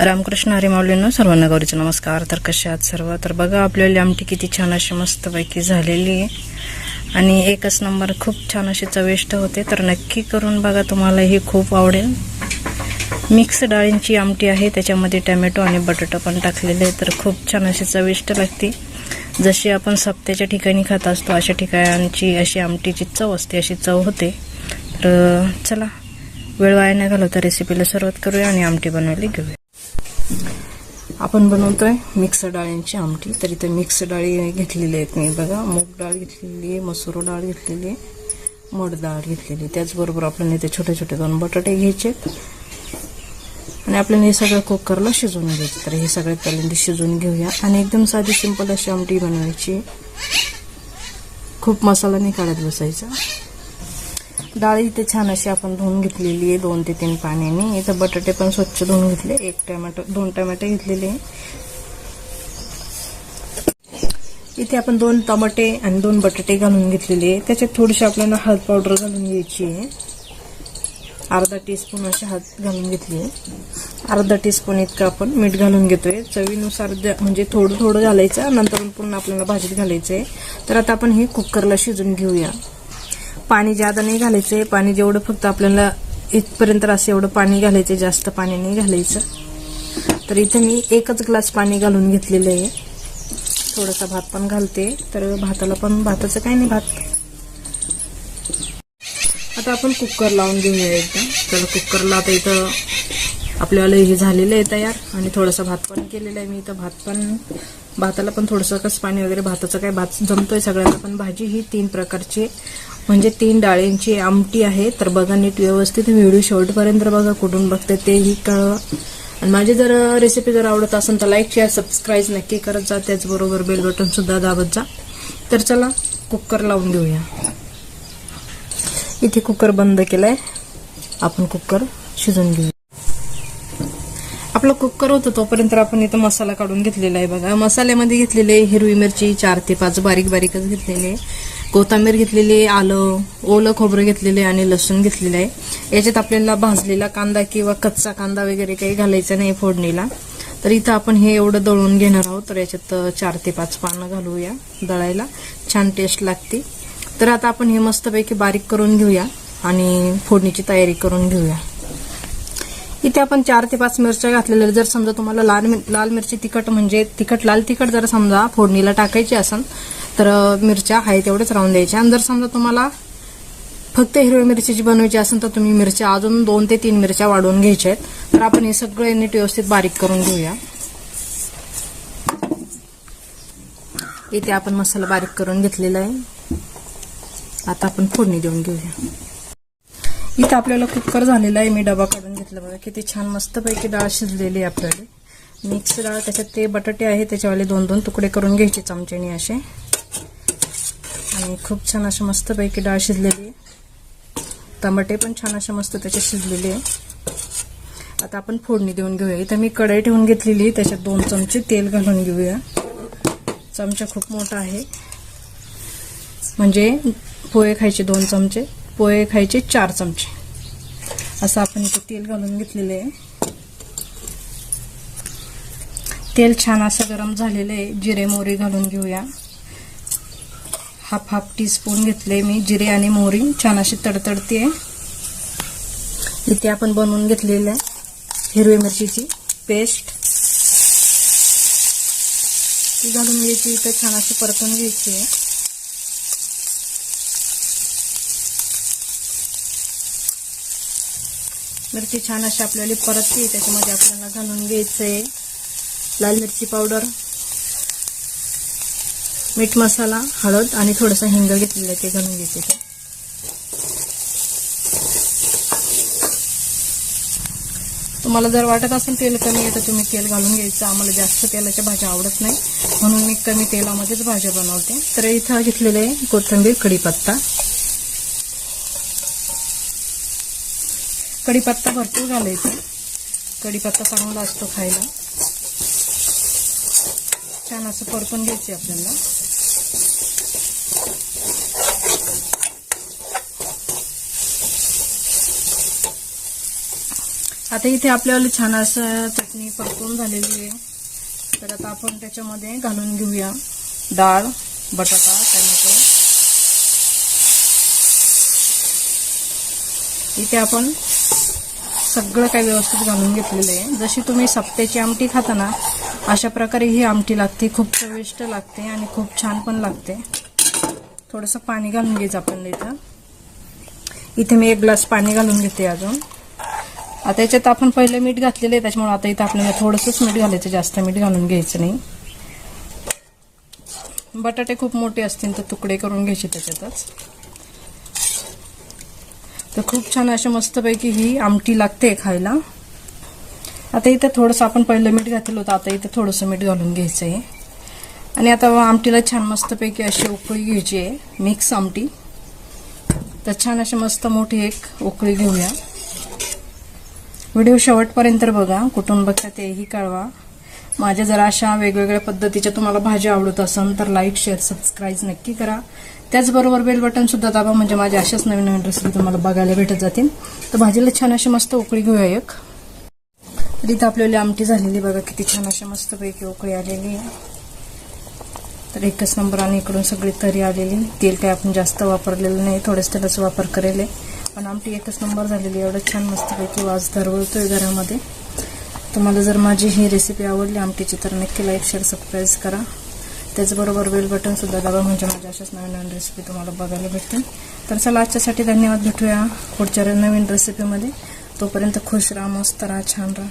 रामकृष्ण हरी सर्वांना गौरीचे नमस्कार. तर कसे आहात सर्व? तर बघा आपल्याला आमटी किती छान अशी मस्तपैकी झालेली आहे. आणि एकच नंबर खूप छान अशी चविष्ट होते. तर नक्की करून बघा तुम्हाला ही खूप आवडेल. मिक्स डाळींची आमटी आहे. त्याच्यामध्ये टॅमॅटो आणि बटाटा पण टाकलेले आहे तर खूप छान अशी चविष्ट लागते. जशी आपण सप्त्याच्या ठिकाणी खात असतो अशा ठिकाणची अशी आमटीची चव असते अशी चव होते. तर चला वेळ वाया नाही घालवता रेसिपीला सुरुवात करूया आणि आमटी बनवायला घेऊया. आपण बनवतोय मिक्स डाळींची आमटी. तर इथे मिक्स डाळी घेतलेली आहेत मी. बघा मूग डाळ घेतलेली आहे मसूर डाळ घेतलेली आहे मड डाळ घेतलेली त्याचबरोबर आपल्याला इथे छोटे छोटे दोन बटाटे घ्यायचे आणि आपल्याला हे सगळं कुकरला शिजवून घ्यायचं. तर हे सगळ्यात पहिल्यांदा शिजवून घेऊया. आणि एकदम साधी सिंपल अशी आमटी बनवायची. खूप मसाला नाही काढत बसायचा. डाळ इथे छान अशी आपण धुवून घेतलेली आहे दोन ते तीन पाण्याने. इथं बटाटे पण स्वच्छ धुवून घेतले. एक टमॅटो दोन टमॅटो घेतलेले इथे आपण दोन टमाटे आणि दोन बटाटे घालून घेतलेले आहे. त्याच्यात थोडीशी आपल्याला हळद पावडर घालून घ्यायची आहे. अर्धा टीस्पून अशी हळद घालून घेतली आहे. अर्धा टीस्पून इतकं आपण मीठ घालून घेतोय. चवीनुसार म्हणजे थोडं थोडं घालायचं नंतर पुन्हा आपल्याला भाजीत घालायचं आहे तर आता आपण हे कुकरला शिजून घेऊया. पाणी जादा नाही घालायचंय पाणी जेवढं फक्त आपल्याला इथपर्यंत असं एवढं पाणी घालायचं जास्त पाणी नाही घालायचं. तर इथे मी एकच ग्लास पाणी घालून घेतलेलं आहे. थोडासा भात पण घालते तर भाताला पण भाताचं काही नाही भात. आता आपण कुकर लावून घेऊया एकदा. तर कुकरला आता इथं आपल्याला हे झालेलं आहे तयार आणि थोडासा भात पण केलेला आहे मी. इथं भात पण भाताला पण थोडंसं कसं पाणी वगैरे भाताचं काय भात जमतोय सगळ्यांना पण भाजी ही तीन प्रकारची म्हणजे तीन डाळींची आमटी आहे. तर बघा नीट व्यवस्थित व्हिडिओ शेवटपर्यंत बघा कुठून बघते तेही कळवा. आणि माझी जर रेसिपी जर आवडत असेल तर लाईक शेअर सबस्क्राईब नक्की करत जा. त्याचबरोबर बेल बटन सुद्धा दाबत जा. तर चला कुकर लावून घेऊया इथे कुकर बंद केलाय. आपण कुकर शिजून घेऊया. आपला कुकर होतं तोपर्यंत आपण इथं मसाला काढून घेतलेला आहे बघा. मसाल्यामध्ये घेतलेले हिरवी मिरची चार ते पाच बारीक बारीकच घेतलेले. कोथंबीर घेतलेली आलं ओलं खोबरं घेतलेले आणि लसूण घेतलेलं आहे. याच्यात आपल्याला भाजलेला कांदा किंवा कच्चा कांदा वगैरे काही घालायचा नाही फोडणीला. तर इथं आपण हे एवढं दळून घेणार आहोत. तर याच्यात चार ते पाच पानं घालूया दळायला. छान टेस्ट लागते. तर आता आपण हे मस्तपैकी बारीक करून घेऊया आणि फोडणीची तयारी करून घेऊया. इथे आपण चार ते पाच मिरच्या घातलेल्या. जर समजा तुम्हाला लाल लाल मिरची तिखट म्हणजे तिखट लाल तिखट जर समजा फोडणीला टाकायची असेल तर मिरच्या आहे तेवढेच राहून द्यायच्या आणि जर समजा तुम्हाला फक्त हिरव्या मिरची बनवायची असेल तर तुम्ही मिरच्या अजून दोन ते तीन मिरच्या वाढवून घ्यायच्या आहेत. तर आपण हे सगळे नीट व्यवस्थित बारीक करून घेऊया. इथे आपण मसाला बारीक करून घेतलेला आहे. आता आपण फोडणी देऊन घेऊया. इथं आपल्याला कुकर झालेला आहे. मी डबा काढून घेतला बघा. किती छान मस्तपैकी डाळ शिजलेली आहे आपल्याला. मिक्स डाळ त्याच्यात ते बटाटे आहे त्याच्यावाले दोन दोन तुकडे करून घ्यायचे चमच्याने असे. आणि खूप छान असे मस्तपैकी डाळ शिजलेली आहे. टमाटे पण छान असे मस्त त्याचे शिजलेले आहे. आता आपण फोडणी देऊन घेऊया. इथं मी कढई ठेवून घेतलेली त्याच्यात दोन चमचे तेल घालून घेऊया. चमचा खूप मोठा आहे. म्हणजे पोहे खायचे दोन चमचे पोहे खायचे चार चमचे. असं आपण इथे तेल घालून घेतलेले आहे. तेल छान असं गरम झालेलं आहे. जिरे मोहरी घालून घेऊया. हाफ हाफ टी स्पून घेतले मी जिरे आणि मोहरी. छान अशी तडतडते इथे आपण बनवून घेतलेलं आहे हिरवी मिरचीची पेस्ट. ती घालून घ्यायची इथं छान अशी परतून घ्यायची आहे. मिरची छान अशी आपल्याला परतते त्याच्यामध्ये आपल्याला घालून आहे लाल मिरची पावडर. मीठ मसाला हळद आणि थोडंसं हिंग घेतलेलं आहे ते घालून घ्यायचे ते तुम्हाला जर वाटत असेल तेल कमी आहे तर तुम्ही तेल घालून घ्यायचं. आम्हाला जास्त तेलाच्या भाज्या आवडत नाही. म्हणून मी कमी तेलामध्येच भाज्या बनवते. तर इथं घेतलेले आहे कोथिंबीर कढीपत्ता. कढीपत्ता भरपूर घालायचा कढीपत्ता चांगला असतो खायला. छान असं परतून घ्यायचे आपल्याला. आता इथे आपल्याला छान असं चटणी परतून झालेली आहे. तर आता आपण त्याच्यामध्ये घालून घेऊया. डाळ बटाटा टोमॅटो. इथे आपण सगळं काही व्यवस्थित घालून घेतलेलं आहे. जशी तुम्ही सप्त्याची आमटी खाता ना अशा प्रकारे ही आमटी लागते. खूप चविष्ट लागते आणि खूप छान पण लागते. थोडंसं पाणी घालून घ्यायचं आपण इथं. इथे मी एक ग्लास पाणी घालून घेते अजून. आता याच्यात आपण पहिलं मीठ घातलेलं आहे त्याच्यामुळे आता इथं आपल्याला थोडंसंच मीठ घालायचं जास्त मीठ घालून घ्यायचं नाही. बटाटे खूप मोठे असतील तर तुकडे करून घ्यायचे त्याच्यातच. तर खूप छान अशा मस्तपैकी ही आमटी लागते खायला. आता इथं थोडंसं आपण पहिलं मीठ घातलं होतं आता इथं थोडंसं मीठ घालून घ्यायचं आहे आणि आता आमटीला छान मस्तपैकी अशी उकळी घ्यायची आहे मिक्स आमटी. तर छान अशी मस्त मोठी एक उकळी घेऊया. व्हिडिओ शेवटपर्यंत बघा कुटुंबाचा तेही कळवा. माझ्या जर अशा वेगवेगळ्या पद्धतीच्या तुम्हाला भाज्या आवडत असेल तर लाईक शेअर सबस्क्राईब नक्की करा. त्याचबरोबर बेल बटन सुद्धा दाबा म्हणजे माझ्या अशाच नवीन नवीन रेसिपी तुम्हाला बघायला भेटत जातील. तर भाजीला छान अशी मस्त उकळी घेऊया एक. तर इथं आपल्याला आमटी झालेली बघा किती छान अशी मस्तपैकी उकळी आलेली आहे. तर एकच नंबर आणि इकडून सगळी तरी आलेली. तेल काय आपण जास्त वापरलेलं नाही थोडंच तेलाचा वापर करेल. आहे. पण आमटी एकच नंबर झालेली आहे. एवढं छान मस्तपैकी वास दरवळतोय घरामध्ये. तुम्हाला जर माझी ही रेसिपी आवडली आमटीची तर नक्की लाईक शेअर सबस्क्राईब करा. त्याचबरोबर बेल बटनसुद्धा दाबा म्हणजे माझ्या अशाच नवीन नवीन रेसिपी तुम्हाला बघायला भेटतील. तर चला आजच्यासाठी धन्यवाद भेटूया पुढच्या नवीन रेसिपीमध्ये तोपर्यंत खुश राहा मस्त राहा छान राहा.